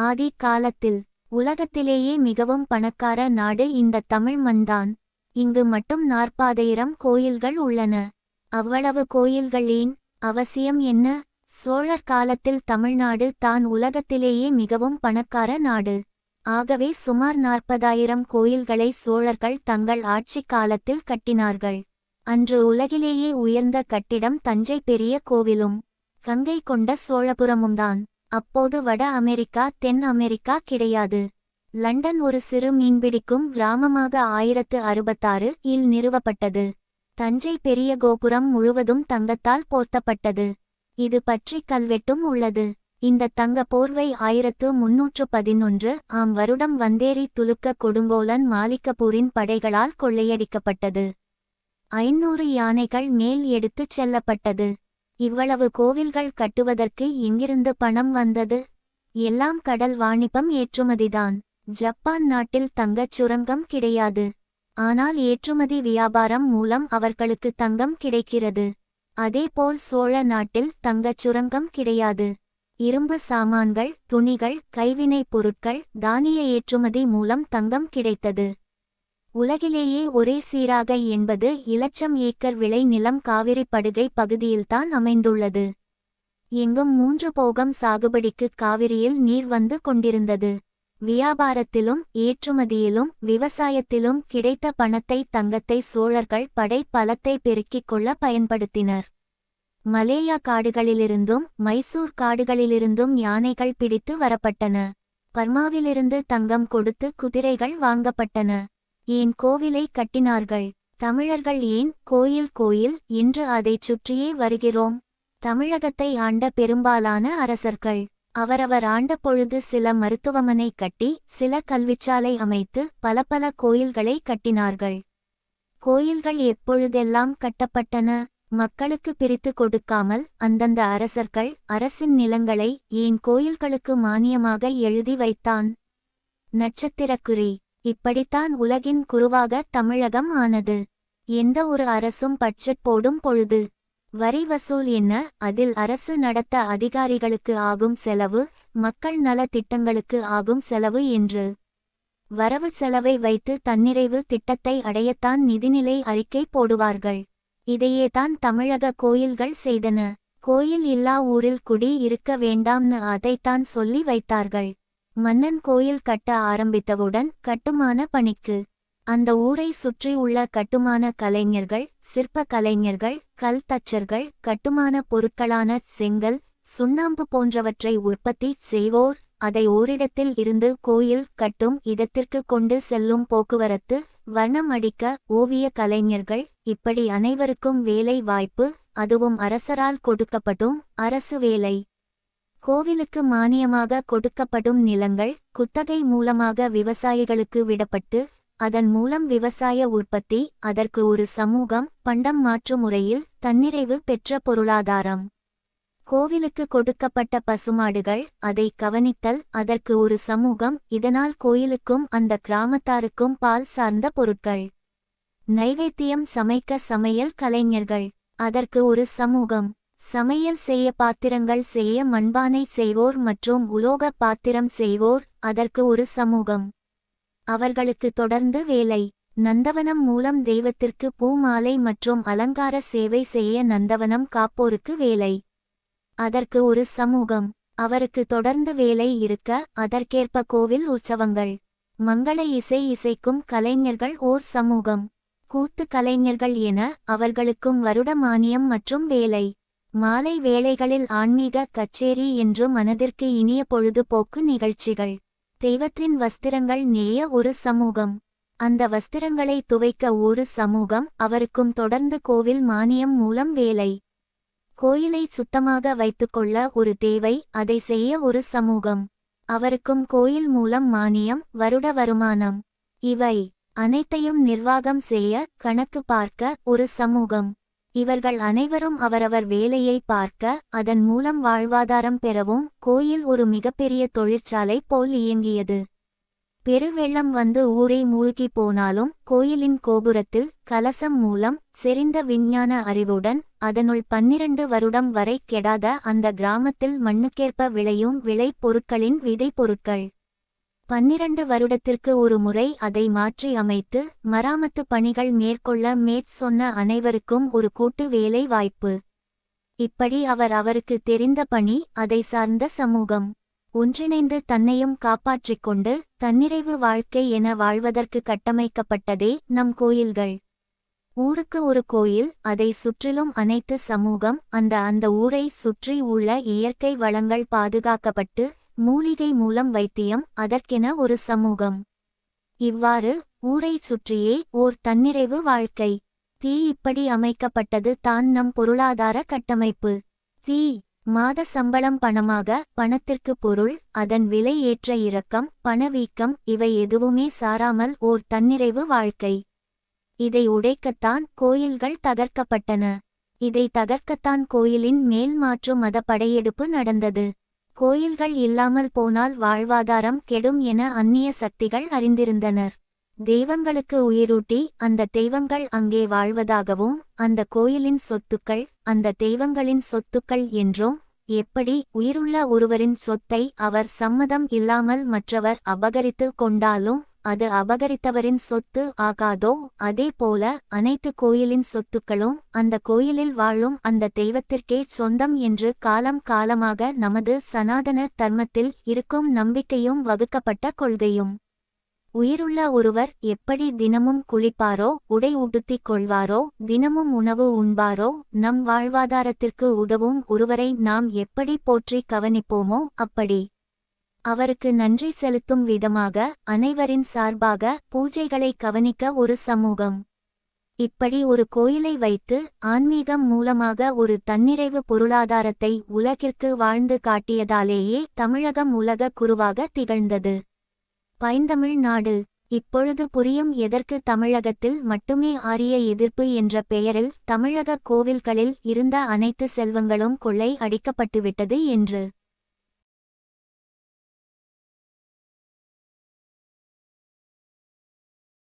ஆதி காலத்தில் உலகத்திலேயே மிகவும் பணக்கார நாடு இந்த தமிழ் மண்தான். இங்கு மட்டும் நாற்பாதையிரம் கோயில்கள் உள்ளன. அவ்வளவு கோயில்கள் ஏன் அவசியம் என்ன? சோழர் காலத்தில் தமிழ்நாடு தான் உலகத்திலேயே மிகவும் பணக்கார நாடு. ஆகவே சுமார் நாற்பதாயிரம் கோயில்களை சோழர்கள் தங்கள் ஆட்சிக் காலத்தில் கட்டினார்கள். அன்று உலகிலேயே உயர்ந்த கட்டிடம் தஞ்சை பெரிய கோவிலும் கங்கை கொண்ட சோழபுரமும்தான். அப்போது வட அமெரிக்கா தென் அமெரிக்கா கிடையாது. லண்டன் ஒரு சிறு மீன்பிடிக்கும் கிராமமாக ஆயிரத்து அறுபத்தாறு இல் நிறுவப்பட்டது. தஞ்சை பெரிய கோபுரம் முழுவதும் தங்கத்தால் போர்த்தப்பட்டது. இது பற்றி கல்வெட்டும் உள்ளது. இந்த தங்க போர்வை ஆயிரத்து முன்னூற்று பதினொன்று ஆம் வருடம் வந்தேரி துலுக்க கொடுங்கோலன் மாலிக்கபூரின் படைகளால் கொள்ளையடிக்கப்பட்டது. ஐநூறு யானைகள் மேல் எடுத்துச் செல்லப்பட்டது. இவ்வளவு கோவில்கள் கட்டுவதற்கு எங்கிருந்து பணம் வந்தது? எல்லாம் கடல் வாணிபம் ஏற்றுமதிதான். ஜப்பான் நாட்டில் தங்கச் சுரங்கம் கிடையாது. ஆனால் ஏற்றுமதி வியாபாரம் மூலம் அவர்களுக்கு தங்கம் கிடைக்கிறது. அதேபோல் சோழ நாட்டில் தங்கச் சுரங்கம் கிடையாது. இரும்பு சாமான்கள் துணிகள் கைவினைப் பொருட்கள் தானிய ஏற்றுமதி மூலம் தங்கம் கிடைத்தது. உலகிலேயே ஒரே சீராக என்பது இலட்சம் ஏக்கர் விளை நிலம் காவிரிப்படுகை பகுதியில்தான் அமைந்துள்ளது. எங்கும் மூன்று போகம் சாகுபடிக்கு காவிரியில் நீர் வந்து கொண்டிருந்தது. வியாபாரத்திலும் ஏற்றுமதியிலும் விவசாயத்திலும் கிடைத்த பணத்தை தங்கத்தை சோழர்கள் படை பலத்தை பெருக்கிக் கொள்ள பயன்படுத்தினர். மலேயா காடுகளிலிருந்தும் மைசூர் காடுகளிலிருந்தும் யானைகள் பிடித்து வரப்பட்டன. பர்மாவிலிருந்து தங்கம் கொடுத்து குதிரைகள் வாங்கப்பட்டன. ஏன் கோவிலை கட்டினார்கள்? தமிழர்கள் ஏன் கோயில் கோயில் என்று அதைச் சுற்றியே வருகிறோம். தமிழகத்தை ஆண்ட பெரும்பாலான அரசர்கள் அவரவர் ஆண்ட பொழுது சில மருத்துவமனை கட்டி சில கல்விச்சாலை அமைத்து பல பல கோயில்களை கட்டினார்கள். கோயில்கள் எப்பொழுதெல்லாம் கட்டப்பட்டன? மக்களுக்கு பிரித்து கொடுக்காமல் அந்தந்த அரசர்கள் அரசின் நிலங்களை ஏன் கோயில்களுக்கு மானியமாக எழுதி வைத்தான்? நட்சத்திரக்குறி இப்படித்தான் உலகின் குருவாக தமிழகம் ஆனது. எந்த ஒரு அரசும் பட்ஜெட் போடும் பொழுது வரி வசூல் என்ன அதில் அரசு நடத்த அதிகாரிகளுக்கு ஆகும் செலவு மக்கள் நல திட்டங்களுக்கு ஆகும் செலவு என்று. வரவு செலவை வைத்து தன்னிறைவு திட்டத்தை அடையத்தான் நிதிநிலை அறிக்கை போடுவார்கள். இதையே தான் தமிழக கோயில்கள் செய்தன. கோயில் இல்லா ஊரில் குடி இருக்க வேண்டாம்னு அதைத்தான் சொல்லி வைத்தார்கள். மன்னன் கோயில் கட்ட ஆரம்பித்தவுடன் கட்டுமான பணிக்கு. அந்த ஊரை சுற்றி உள்ள கட்டுமான கலைஞர்கள் சிற்ப கலைஞர்கள் கல் தச்சர்கள் கட்டுமான பொருட்களான செங்கல் சுண்ணாம்பு போன்றவற்றை உற்பத்தி செய்வோர் அதை ஓரிடத்தில் இருந்து கோயில் கட்டும் இடத்திற்கு கொண்டு செல்லும் போக்குவரத்து வர்ணம் அடிக்க ஓவிய கலைஞர்கள் இப்படி அனைவருக்கும் வேலை வாய்ப்பு அதுவும் அரசரால் கொடுக்கப்படும் அரசு வேலை. கோவிலுக்கு மானியமாக கொடுக்கப்படும் நிலங்கள் குத்தகை மூலமாக விவசாயிகளுக்கு விடப்பட்டு அதன் மூலம் விவசாய உற்பத்தி அதற்கு ஒரு சமூகம் பண்டம் மாற்று முறையில் தன்னிறைவு பெற்ற பொருளாதாரம். கோவிலுக்கு கொடுக்கப்பட்ட பசுமாடுகள் அதை கவனித்தல் அதற்கு ஒரு சமூகம் இதனால் கோயிலுக்கும் அந்த கிராமத்தாருக்கும் பால் சார்ந்த பொருட்கள். நைவேத்தியம் சமைக்க சமையல் கலைஞர்கள் அதற்கு ஒரு சமூகம். சமையல் செய்ய பாத்திரங்கள் செய்ய மண்பானை செய்வோர் மற்றும் உலோக பாத்திரம் செய்வோர் அதற்கு ஒரு சமூகம். அவர்களுக்கு தொடர்ந்து வேலை. நந்தவனம் மூலம் தெய்வத்திற்கு பூமாலை மற்றும் அலங்கார சேவை செய்ய நந்தவனம் காப்போருக்கு வேலை. அதற்கு ஒரு சமூகம். அவருக்கு தொடர்ந்து வேலை இருக்க அதற்கேற்ப கோவில் உற்சவங்கள். மங்கள இசை இசைக்கும் கலைஞர்கள் ஓர் சமூகம். கூத்து கலைஞர்கள் என அவர்களுக்கும் வருட மானியம் மற்றும் வேலை. மாலை வேளைகளில் ஆன்மீக கச்சேரி என்று மனதிற்கு இனிய பொழுதுபோக்கு நிகழ்ச்சிகள். தெய்வத்தின் வஸ்திரங்கள் நெய்ய ஒரு சமூகம். அந்த வஸ்திரங்களை துவைக்க ஒரு சமூகம் அவருக்கும் தொடர்ந்து கோவில் மானியம் மூலம் வேலை. கோயிலை சுத்தமாக வைத்துக்கொள்ள ஒரு தேவை அதை செய்ய ஒரு சமூகம். அவருக்கும் கோயில் மூலம் மானியம் வருட வருமானம். இவை அனைத்தையும் நிர்வாகம் செய்ய கணக்கு பார்க்க ஒரு சமூகம். இவர்கள் அனைவரும் அவரவர் வேலையை பார்க்க அதன் மூலம் வாழ்வாதாரம் பெறவும் கோயில் ஒரு மிகப்பெரிய தொழிற்சாலை போல் இயங்கியது. பெருவெள்ளம் வந்து ஊரை மூழ்கி போனாலும் கோயிலின் கோபுரத்தில் கலசம் மூலம் செறிந்த விஞ்ஞான அறிவுடன் அதனுள் பன்னிரண்டு வருடம் வரை கெடாத அந்த கிராமத்தில் மண்ணுக்கேற்ப விளையும் விளை பொருட்களின் விதை பொருட்கள் பன்னிரண்டு வருடத்திற்கு ஒரு முறை அதை மாற்றி அமைத்து மராமத்து பணிகள் மேற்கொள்ள மேற் சொன்ன அனைவருக்கும் ஒரு கூட்டு வேலை வாய்ப்பு. இப்படி அவர் அவருக்கு தெரிந்த பணி அதை சார்ந்த சமூகம். ஒன்றிணைந்து தன்னையும் காப்பாற்றிக் கொண்டு தன்னிறைவு வாழ்க்கை என வாழ்வதற்கு கட்டமைக்கப்பட்டதே நம் கோயில்கள். ஊருக்கு ஒரு கோயில் அதை சுற்றிலும் அனைத்து சமூகம் அந்த அந்த ஊரை சுற்றி உள்ள இயற்கை வளங்கள் பாதுகாக்கப்பட்டு மூலிகை மூலம் வைத்தியம் அதற்கென ஒரு சமூகம். இவ்வாறு ஊரை சுற்றியே ஓர் தன்னிறைவு வாழ்க்கை. தீ இப்படி அமைக்கப்பட்டது தான் நம் பொருளாதார கட்டமைப்பு. தீ மாத சம்பளம் பணமாக பணத்திற்கு பொருள் அதன் விலை ஏற்ற இறக்கம் பணவீக்கம் இவை எதுவுமே சாராமல் ஓர் தன்னிறைவு வாழ்க்கை. இதை உடைக்கத்தான் கோயில்கள் தகர்க்கப்பட்டன. இதை தகர்க்கத்தான் கோயிலின் மேல் மாற்று மத படையெடுப்பு நடந்தது. கோயில்கள் இல்லாமல் போனால் வாழ்வாதாரம் கெடும் என அந்நிய சக்திகள் அறிந்திருந்தனர். தெய்வங்களுக்கு உயிரூட்டி அந்த தெய்வங்கள் அங்கே வாழ்வதாகவும் அந்த கோயிலின் சொத்துக்கள் அந்த தெய்வங்களின் சொத்துக்கள் என்றும் எப்படி உயிருள்ள ஒருவரின் சொத்தை அவர் சம்மதம் இல்லாமல் மற்றவர் அபகரித்து கொண்டாலும் அது அபகரித்தவரின் சொத்து ஆகாதோ அதே போல அனைத்து கோயிலின் சொத்துக்களும் அந்த கோயிலில் வாழும் அந்த தெய்வத்திற்கே சொந்தம் என்று காலம் காலமாக நமது சனாதன தர்மத்தில் இருக்கும் நம்பிக்கையும் வகுக்கப்பட்ட கொள்கையும். உயிருள்ள ஒருவர் எப்படி தினமும் குளிப்பாரோ உடை உடுத்திக் கொள்வாரோ தினமும் உணவு உண்பாரோ நம் வாழ்வாதாரத்திற்கு உதவும் ஒருவரை நாம் எப்படி போற்றி கவனிப்போமோ அப்படி அவருக்கு நன்றி செலுத்தும் விதமாக அனைவரின் சார்பாக பூஜைகளை கவனிக்க ஒரு சமூகம். இப்படி ஒரு கோயிலை வைத்து ஆன்மீகம் மூலமாக ஒரு தன்னிறைவு பொருளாதாரத்தை உலகிற்கு வாழ்ந்து காட்டியதாலேயே தமிழகம் உலக குருவாக திகழ்ந்தது. பைந்தமிழ் நாடு. இப்பொழுது புரியும் எதற்கு தமிழகத்தில் மட்டுமே ஆரிய எதிர்ப்பு என்ற பெயரில் தமிழக கோவில்களில் இருந்த அனைத்து செல்வங்களும் கொள்ளை அடிக்கப்பட்டுவிட்டது என்று